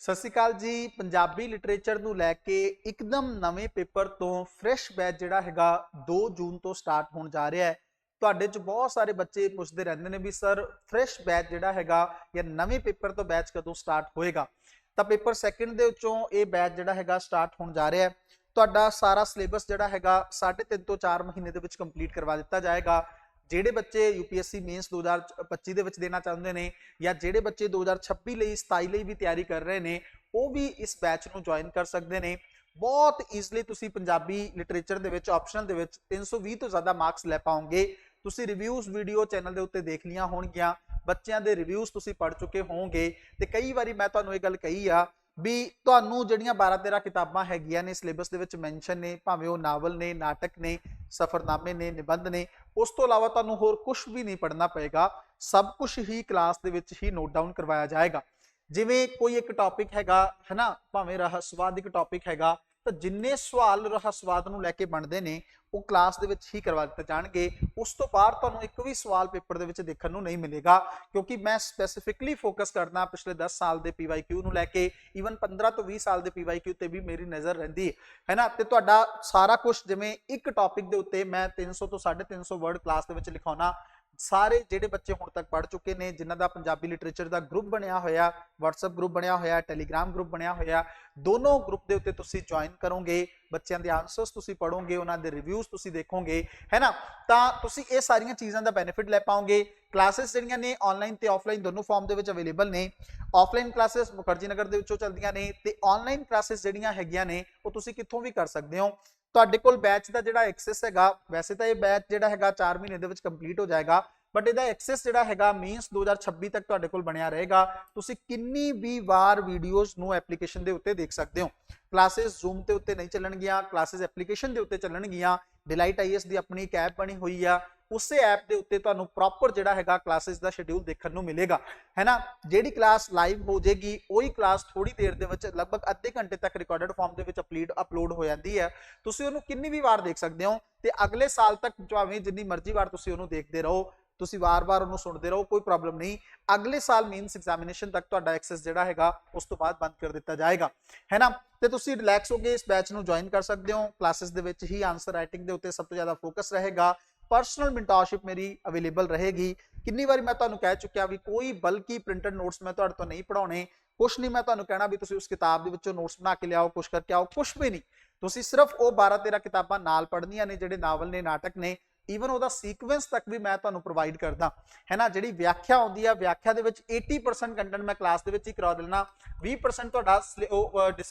ਸਤਿ ਸ਼੍ਰੀ ਅਕਾਲ ਜੀ। ਪੰਜਾਬੀ ਲਿਟਰੇਚਰ ਨੂੰ ਲੈ ਕੇ ਇੱਕਦਮ ਨਵੇਂ ਪੇਪਰ ਤੋਂ ਫਰੈਸ਼ ਬੈਚ ਜਿਹੜਾ ਹੈਗਾ 2 ਜੂਨ ਤੋਂ ਸਟਾਰਟ ਹੋਣ ਜਾ ਰਿਹਾ ਹੈ। ਤੁਹਾਡੇ ਚ ਬਹੁਤ ਸਾਰੇ ਬੱਚੇ ਪੁੱਛਦੇ ਰਹਿੰਦੇ ਨੇ ਵੀ ਸਰ ਫਰੈਸ਼ ਬੈਚ ਜਿਹੜਾ ਹੈਗਾ ਜਾਂ ਨਵੇਂ ਪੇਪਰ ਤੋਂ ਬੈਚ ਕਦੋਂ ਸਟਾਰਟ ਹੋਏਗਾ? ਤਾਂ ਪੇਪਰ ਸੈਕੰਡ ਦੇ ਵਿੱਚੋਂ ਇਹ ਬੈਚ ਜਿਹੜਾ ਹੈਗਾ ਸਟਾਰਟ ਹੋਣ ਜਾ ਰਿਹਾ ਹੈ। ਤੁਹਾਡਾ ਸਾਰਾ ਸਿਲੇਬਸ ਜਿਹੜਾ ਹੈਗਾ 3.5 ਤੋਂ 4 ਮਹੀਨੇ ਦੇ ਵਿੱਚ ਕੰਪਲੀਟ ਕਰਵਾ ਦਿੱਤਾ ਜਾਏਗਾ। ਜਿਹੜੇ ਬੱਚੇ UPSC ਮੇਨਸ 2025 ਦੇ ਵਿੱਚ ਦੇਣਾ ਚਾਹੁੰਦੇ ਨੇ ਜਾਂ ਜਿਹੜੇ ਬੱਚੇ 2026 ਲਈ 27 ਲਈ ਵੀ ਤਿਆਰੀ ਕਰ ਰਹੇ ਨੇ, ਉਹ ਵੀ ਇਸ ਬੈਚ ਨੂੰ ਜੁਆਇਨ ਕਰ ਸਕਦੇ ਨੇ। ਬਹੁਤ ਈਜ਼ੀਲੀ ਤੁਸੀਂ ਪੰਜਾਬੀ ਲਿਟਰੇਚਰ ਦੇ ਵਿੱਚ ਆਪਸ਼ਨਲ ਦੇ ਵਿੱਚ 320 ਤੋਂ ਜ਼ਿਆਦਾ ਮਾਰਕਸ ਲੈ ਪਾਓਗੇ। ਤੁਸੀਂ ਰਿਵਿਊਜ਼ ਵੀਡੀਓ ਚੈਨਲ ਦੇ ਉੱਤੇ ਦੇਖ ਲੀਆਂ ਹੋਣਗੀਆਂ। ਬੱਚਿਆਂ ਦੇ ਰਿਵਿਊਜ਼ ਤੁਸੀਂ ਪੜ੍ਹ ਚੁੱਕੇ ਹੋਵੋਗੇ। ਤੇ ਕਈ ਵਾਰੀ ਮੈਂ ਤੁਹਾਨੂੰ ਇਹ ਗੱਲ ਕਹੀ ਆ ਵੀ ਤੁਹਾਨੂੰ ਜਿਹੜੀਆਂ 12 13 ਕਿਤਾਬਾਂ ਹੈਗੀਆਂ ਨੇ ਸਿਲੇਬਸ ਦੇ ਵਿੱਚ ਮੈਂਸ਼ਨ ਨੇ, ਭਾਵੇਂ ਉਹ ਨਾਵਲ ਨੇ, ਨਾਟਕ ਨੇ, ਸਫਰਨਾਮੇ ਨੇ, ਨਿਬੰਧ ਨੇ ਉਸ ਤੋਂ ਇਲਾਵਾ ਤੁਹਾਨੂੰ ਹੋਰ ਕੁਝ ਵੀ ਨਹੀਂ ਪੜ੍ਹਨਾ ਪਏਗਾ। ਸਭ ਕੁਝ ਹੀ ਕਲਾਸ ਦੇ ਵਿੱਚ ਹੀ ਨੋਟ ਡਾਊਨ ਕਰਵਾਇਆ ਜਾਏਗਾ। ਜਿਵੇਂ ਕੋਈ ਇੱਕ ਟੌਪਿਕ ਹੈਗਾ, ਹੈਨਾ? ਭਾਵੇਂ ਰਹੱਸਵਾਦ ਇੱਕ ਟੌਪਿਕ ਹੈਗਾ ਤਾਂ ਜਿੰਨੇ ਸਵਾਲ ਰਹੱਸਵਾਦ ਨੂੰ ਲੈ ਕੇ ਬਣਦੇ ਨੇ, ਉਹ ਕਲਾਸ ਦੇ ਵਿੱਚ ਹੀ ਕਰਵਾ ਦਿੱਤੇ ਜਾਣਗੇ। ਉਸ ਤੋਂ ਬਾਅਦ ਤੁਹਾਨੂੰ ਇੱਕ ਵੀ ਸਵਾਲ ਪੇਪਰ ਦੇ ਵਿੱਚ ਦੇਖਣ ਨੂੰ ਨਹੀਂ ਮਿਲੇਗਾ, ਕਿਉਂਕਿ ਮੈਂ ਸਪੈਸੀਫਿਕਲੀ ਫੋਕਸ ਕਰਦਾ ਪਿਛਲੇ 10 ਸਾਲ ਦੇ PYQ ਨੂੰ ਲੈ ਕੇ ਈਵਨ 15 ਤੋਂ 20 ਸਾਲ ਦੇ PYQ ਤੇ ਵੀ ਮੇਰੀ ਨਜ਼ਰ ਰਹਿੰਦੀ ਹੈ। ਹੈਨਾ? ਤੇ ਤੁਹਾਡਾ ਸਾਰਾ ਕੁਝ ਜਿਵੇਂ ਇੱਕ ਟੌਪਿਕ ਦੇ ਉੱਤੇ ਮੈਂ 300 ਤੋਂ 350 ਵਰਡ ਕਲਾਸ ਦੇ ਵਿੱਚ ਲਿਖਾਉਣਾ ਸਾਰੇ ਜਿਹੜੇ ਬੱਚੇ ਹੁਣ ਤੱਕ ਪੜ੍ਹ ਚੁੱਕੇ ਨੇ, ਜਿਨ੍ਹਾਂ ਦਾ ਪੰਜਾਬੀ ਲਿਟਰੇਚਰ ਦਾ ਗਰੁੱਪ ਬਣਿਆ ਹੋਇਆ, WhatsApp ਗਰੁੱਪ ਬਣਿਆ ਹੋਇਆ ਟੈਲੀਗ੍ਰਾਮ ਗਰੁੱਪ ਬਣਿਆ ਹੋਇਆ, ਦੋਨੋਂ ਗਰੁੱਪ ਦੇ ਉੱਤੇ ਤੁਸੀਂ ਜੁਆਇਨ ਕਰੋਗੇ, ਬੱਚਿਆਂ ਦੇ ਆਨਸਰਸ ਤੁਸੀਂ ਪੜੋਗੇ ਉਹਨਾਂ ਦੇ ਰਿਵਿਊਜ਼ ਤੁਸੀਂ ਦੇਖੋਗੇ, ਹੈ ਨਾ? ਤਾਂ ਤੁਸੀਂ ਇਹ ਸਾਰੀਆਂ ਚੀਜ਼ਾਂ ਦਾ ਬੈਨੀਫਿਟ ਲੈ ਪਾਓਗੇ। ਕਲਾਸਿਸ ਜਿਹੜੀਆਂ ਨੇ ਆਨਲਾਈਨ ਤੇ ਆਫਲਾਈਨ ਦੋਨੋਂ ਫਾਰਮ ਦੇ ਵਿੱਚ ਅਵੇਲੇਬਲ ਨੇ। ਆਫਲਾਈਨ ਕਲਾਸਿਸ ਮੁਖਰਜੀ ਨਗਰ ਦੇ ਵਿੱਚੋਂ ਚੱਲਦੀਆਂ ਨੇ ਤੇ ਆਨਲਾਈਨ ਕਲਾਸਿਸ ਜਿਹੜੀਆਂ ਹੈਗੀਆਂ ਨੇ, ਉਹ ਤੁਸੀਂ ਕਿੱਥੋਂ ਵੀ ਕਰ ਸਕਦੇ ਹੋ। ਤੁਹਾਡੇ ਕੋਲ ਬੈਚ ਦਾ ਜਿਹੜਾ ਐਕਸੈਸ ਹੈਗਾ, ਵੈਸੇ ਤਾਂ ਇਹ ਬੈਚ ਜਿਹੜਾ ਹੈਗਾ 4 ਮਹੀਨੇ ਦੇ ਵਿੱਚ ਕੰਪਲੀਟ ਹੋ ਜਾਏਗਾ ਬਟ ਇਹਦਾ ਐਕਸੈਸ ਜਿਹੜਾ ਹੈਗਾ ਮੀਨਸ 2026 ਤੱਕ ਤੁਹਾਡੇ ਕੋਲ ਬਣਿਆ ਰਹੇਗਾ। ਤੁਸੀਂ ਕਿੰਨੀ ਵੀ ਵਾਰ ਵੀਡੀਓਜ਼ ਨੂੰ ਐਪਲੀਕੇਸ਼ਨ ਦੇ ਉੱਤੇ ਦੇਖ ਸਕਦੇ ਹੋ। ਕਲਾਸਿਸ ਜ਼ੂਮ ਤੇ ਉੱਤੇ ਨਹੀਂ ਚੱਲਣਗੀਆਂ ਕਲਾਸਿਸ ਐਪਲੀਕੇਸ਼ਨ ਦੇ ਉੱਤੇ ਚੱਲਣਗੀਆਂ। ਡਿਲਾਈਟ ਆਈਐਸ ਦੀ ਆਪਣੀ ਇੱਕ ਐਪ ਬਣੀ ਹੋਈ ਆ। ਉਸੇ ਐਪ ਦੇ ਉੱਤੇ ਤੁਹਾਨੂੰ ਪ੍ਰੋਪਰ ਜਿਹੜਾ ਹੈਗਾ ਕਲਾਸਿਸ ਦਾ ਸ਼ਡਿਊਲ ਦੇਖਣ ਨੂੰ ਮਿਲੇਗਾ, ਹੈਨਾ? ਜਿਹੜੀ ਕਲਾਸ ਲਾਈਵ ਹੋ ਜਾਏਗੀ, ਉਹੀ ਕਲਾਸ ਥੋੜੀ ਦੇਰ ਦੇ ਵਿੱਚ ਲਗਭਗ ਅੱਧੇ ਘੰਟੇ ਤੱਕ ਰਿਕਾਰਡਡ ਫਾਰਮ ਦੇ ਵਿੱਚ ਅਪਲੋਡ ਅਪਲੋਡ ਹੋ ਜਾਂਦੀ ਹੈ। ਤੁਸੀਂ ਉਹਨੂੰ ਕਿੰਨੀ ਵੀ ਵਾਰ ਦੇਖ ਸਕਦੇ ਹੋ ਤੇ ਅਗਲੇ ਸਾਲ ਤੱਕ ਭਾਵੇਂ ਜਿੰਨੀ ਮਰਜ਼ੀ ਵਾਰ ਤੁਸੀਂ ਉਹਨੂੰ ਦੇਖਦੇ ਰਹੋ, ਤੁਸੀਂ ਵਾਰ-ਵਾਰ ਉਹਨੂੰ ਸੁਣਦੇ ਰਹੋ, ਕੋਈ ਪ੍ਰੋਬਲਮ ਨਹੀਂ। ਅਗਲੇ ਸਾਲ ਮੇਨਸ ਐਗਜ਼ਾਮੀਨੇਸ਼ਨ ਤੱਕ ਤੁਹਾਡਾ ਐਕਸੈਸ ਜਿਹੜਾ ਹੈਗਾ, ਉਸ ਤੋਂ ਬਾਅਦ ਬੰਦ ਕਰ ਦਿੱਤਾ ਜਾਏਗਾ, ਹੈਨਾ? ਤੇ ਤੁਸੀਂ ਰਿਲੈਕਸ ਹੋ ਕੇ ਇਸ ਬੈਚ ਨੂੰ ਜੁਆਇਨ ਕਰ ਸਕਦੇ ਹੋ। ਕਲਾਸਿਸ ਦੇ ਵਿੱਚ ਹੀ ਆਨਸਰ ਰਾਈਟਿੰਗ ਦੇ ਉੱਤੇ ਸਭ ਤੋਂ ਜ਼ਿਆਦਾ ਫੋਕਸ ਰਹੇਗਾ। ਪਰਸਨਲ ਮੈਂਟਰਸ਼ਿਪ ਮੇਰੀ ਅਵੇਲੇਬਲ ਰਹੇਗੀ। ਕਿੰਨੀ ਵਾਰੀ ਮੈਂ ਤੁਹਾਨੂੰ ਕਹਿ ਚੁੱਕਿਆ ਵੀ ਕੋਈ ਬਲਕਿ ਪ੍ਰਿੰਟਡ ਨੋਟਸ ਮੈਂ ਤੁਹਾਡੇ ਤੋਂ ਨਹੀਂ ਪੜਾਉਣੇ ਕੁਝ ਨਹੀਂ ਮੈਂ ਤੁਹਾਨੂੰ ਕਹਿਣਾ ਵੀ ਤੁਸੀਂ ਉਸ ਕਿਤਾਬ ਦੇ ਵਿੱਚੋਂ ਨੋਟਸ ਬਣਾ ਕੇ ਲਿਆਓ ਕੁਝ ਕਰਕੇ ਆਓ ਕੁਝ ਵੀ ਨਹੀਂ। ਤੁਸੀਂ ਸਿਰਫ ਉਹ 12 13 ਕਿਤਾਬਾਂ ਨਾਲ ਪੜ੍ਹਨੀਆਂ ਨੇ ਜਿਹੜੇ ਨਾਵਲ ਨੇ, ਨਾਟਕ ਨੇ ਈਵਨ ਉਹਦਾ ਸੀਕੁਐਂਸ ਤੱਕ ਵੀ ਮੈਂ ਤੁਹਾਨੂੰ ਪ੍ਰੋਵਾਈਡ ਕਰਦਾ। ਹੈ ਨਾ? ਜਿਹੜੀ ਵਿਆਖਿਆ ਆਉਂਦੀ ਆ, ਵਿਆਖਿਆ ਦੇ ਵਿੱਚ 80% ਕੰਟੈਂਟ ਮੈਂ ਕਲਾਸ ਦੇ ਵਿੱਚ ਹੀ ਕਰਾ ਦਿੰਦਾ। 20% ਤੁਹਾਡਾ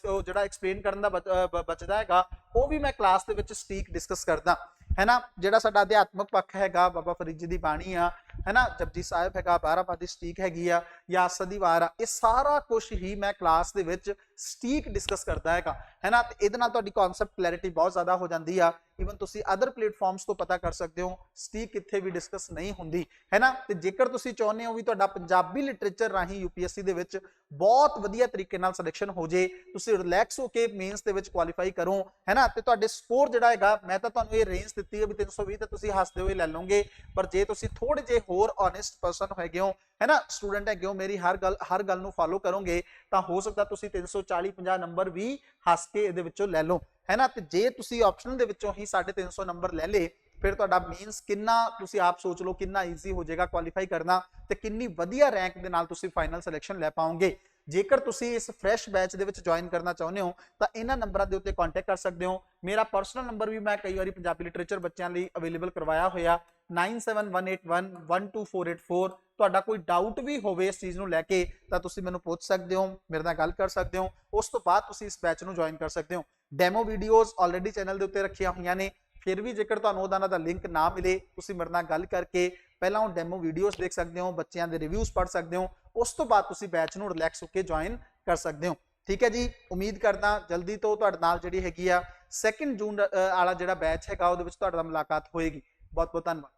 ਉਹ ਜਿਹੜਾ ਐਕਸਪਲੇਨ ਕਰਨ ਦਾ ਬਚ- ਬ- ਬਚਦਾ ਹੈਗਾ, ਉਹ ਵੀ ਮੈਂ ਕਲਾਸ ਦੇ ਵਿੱਚ ਸਟੀਕ ਡਿਸਕਸ ਕਰਦਾ। ਹੈ ਨਾ ਜਿਹੜਾ ਸਾਡਾ ਅਧਿਆਤਮਕ ਪੱਖ ਹੈਗਾ, ਬਾਬਾ ਫਰੀਦ ਜੀ ਦੀ ਬਾਣੀ ਆ ਹੈ ਨਾ ਜਪਜੀ ਸਾਹਿਬ ਹੈਗਾ ਬਾਰਾਪਾਦੀ ਸਟੀਕ ਹੈਗੀ ਆ ਜਾਂ ਸਦੀਵਾਰ ਆ, ਇਹ ਸਾਰਾ ਕੁਝ ਹੀ ਮੈਂ ਕਲਾਸ ਦੇ ਵਿੱਚ ਸਟੀਕ ਡਿਸਕਸ ਕਰਦਾ ਹੈਗਾ, ਹੈ ਨਾ? ਤੇ ਇਹਦੇ ਨਾਲ ਤੁਹਾਡੀ ਕਨਸੈਪਟ ਕਲੈਰਿਟੀ ਬਹੁਤ ਜ਼ਿਆਦਾ ਹੋ ਜਾਂਦੀ ਆ। ਇਵਨ ਤੁਸੀਂ ਅਦਰ ਪਲੇਟਫਾਰਮਸ ਤੋਂ ਪਤਾ ਕਰ ਸਕਦੇ ਹੋ ਸਟੀਕ ਕਿੱਥੇ ਵੀ ਡਿਸਕਸ ਨਹੀਂ ਹੁੰਦੀ, ਹੈ ਨਾ? ਤੇ ਜੇਕਰ ਤੁਸੀਂ ਚਾਹੁੰਦੇ ਹੋ ਵੀ ਤੁਹਾਡਾ ਪੰਜਾਬੀ ਲਿਟਰੇਚਰ ਰਾਹੀਂ UPSC ਦੇ ਵਿੱਚ ਬਹੁਤ ਵਧੀਆ ਤਰੀਕੇ ਨਾਲ ਸਿਲੈਕਸ਼ਨ ਹੋ ਜੇ, ਤੁਸੀਂ ਰਿਲੈਕਸ ਹੋ ਕੇ ਮੇਨਸ ਦੇ ਵਿੱਚ ਕੁਆਲੀਫਾਈ ਕਰੋ, ਹੈ ਨਾ? ਤੇ ਤੁਹਾਡੇ ਸਕੋਰ ਜਿਹੜਾ ਹੈਗਾ, ਮੈਂ ਤਾਂ ਤੁਹਾਨੂੰ ਇਹ ਰੇਂਜ ਦਿੱਤੀ ਹੈ ਵੀ 320 ਤਾਂ ਤੁਸੀਂ ਹੱਸਦੇ ਹੋਏ ਲੈ ਲਓਗੇ, ਪਰ ਜੇ ਤੁਸੀਂ ਥੋੜੇ ਜੇ ਹੋਰ ਓਨੈਸਟ ਪਰਸਨ ਹੋਏਗੇ ਹੋ ਹੈ ਨਾ? ਸਟੂਡੈਂਟ ਹੈ, ਕਿਉਂ ਮੇਰੀ ਹਰ ਗੱਲ ਹਰ ਗੱਲ ਨੂੰ ਫਾਲੋ ਕਰੋਗੇ, ਤਾਂ ਹੋ ਸਕਦਾ ਤੁਸੀਂ 340 50 ਨੰਬਰ ਵੀ ਹੱਸ ਕੇ ਇਹਦੇ ਵਿੱਚੋਂ ਲੈ ਲਓ, ਹੈ ਨਾ? ਤੇ ਜੇ ਤੁਸੀਂ ਆਪਸ਼ਨਲ ਦੇ ਵਿੱਚੋਂ ਹੀ 350 ਨੰਬਰ ਲੈ ਲੇ ਫਿਰ ਤੁਹਾਡਾ ਮੀਨਸ ਕਿੰਨਾ ਤੁਸੀਂ ਆਪ ਸੋਚ ਲਓ ਕਿੰਨਾ ਈਜ਼ੀ ਹੋ ਜਾਏਗਾ ਕੁਆਲੀਫਾਈ ਕਰਨਾ ਤੇ ਕਿੰਨੀ ਵਧੀਆ ਰੈਂਕ ਦੇ ਨਾਲ ਤੁਸੀਂ ਫਾਈਨਲ ਸਿਲੈਕਸ਼ਨ ਲੈ ਪਾਓਗੇ। ਜੇਕਰ ਤੁਸੀਂ ਇਸ ਫਰੈਸ਼ ਬੈਚ ਦੇ ਵਿੱਚ ਜੁਆਇਨ ਕਰਨਾ ਚਾਹੁੰਦੇ ਹੋ ਤਾਂ ਇਹਨਾਂ ਨੰਬਰਾਂ ਦੇ ਉੱਤੇ ਕੰਟੈਕਟ ਕਰ ਸਕਦੇ ਹੋ ਮੇਰਾ ਪਰਸਨਲ ਨੰਬਰ ਵੀ ਮੈਂ ਕਈ ਵਾਰੀ ਪੰਜਾਬੀ ਲਿਟਰੇਚਰ ਬੱਚਿਆਂ ਲਈ ਅਵੇਲੇਬਲ ਕਰਵਾਇਆ ਹੋਇਆ 9718112484 ਤੁਹਾਡਾ ਕੋਈ ਡਾਊਟ ਵੀ ਹੋਵੇ ਇਸ ਚੀਜ਼ ਨੂੰ ਲੈ ਕੇ ਤਾਂ ਤੁਸੀਂ ਮੈਨੂੰ ਪੁੱਛ ਸਕਦੇ ਹੋ ਮੇਰੇ ਨਾਲ ਗੱਲ ਕਰ ਸਕਦੇ ਹੋ ਉਸ ਤੋਂ ਬਾਅਦ ਤੁਸੀਂ ਇਸ ਬੈਚ ਨੂੰ ਜੁਆਇਨ ਕਰ ਸਕਦੇ ਹੋ ਡੈਮੋ ਵੀਡੀਓਜ਼ ਆਲਰੇਡੀ ਚੈਨਲ ਦੇ ਉੱਤੇ ਰੱਖੀਆਂ ਹੋਈਆਂ ਨੇ ਫਿਰ ਵੀ ਜੇਕਰ ਤੁਹਾਨੂੰ ਉਹਦਾ ਦਾ ਲਿੰਕ ਨਾ ਮਿਲੇ ਤੁਸੀਂ ਮੇਰੇ ਨਾਲ ਗੱਲ ਕਰਕੇ ਪਹਿਲਾਂ ਉਹ ਡੈਮੋ ਵੀਡੀਓਜ਼ ਦੇਖ ਸਕਦੇ ਹੋ ਬੱਚਿਆਂ ਦੇ ਰਿਵਿਊਜ਼ ਪੜ੍ਹ ਸਕਦੇ ਹੋ ਉਸ ਤੋਂ ਬਾਅਦ ਤੁਸੀਂ ਬੈਚ ਨੂੰ ਰਿਲੈਕਸ ਹੋ ਕੇ ਜੁਆਇਨ ਕਰ ਸਕਦੇ ਹੋ। ਠੀਕ ਹੈ ਜੀ? ਉਮੀਦ ਕਰਦਾ ਜਲਦੀ ਤੋਂ ਤੁਹਾਡੇ ਨਾਲ ਜਿਹੜੀ ਹੈਗੀ ਆ 2 ਜੂਨ ਵਾਲਾ ਜਿਹੜਾ ਬੈਚ ਹੈਗਾ, ਉਹਦੇ ਵਿੱਚ ਤੁਹਾਡੇ ਨਾਲ ਮੁਲਾਕਾਤ ਹੋਏਗੀ। ਬਹੁਤ ਬਹੁਤ ਧੰਨਵਾਦ।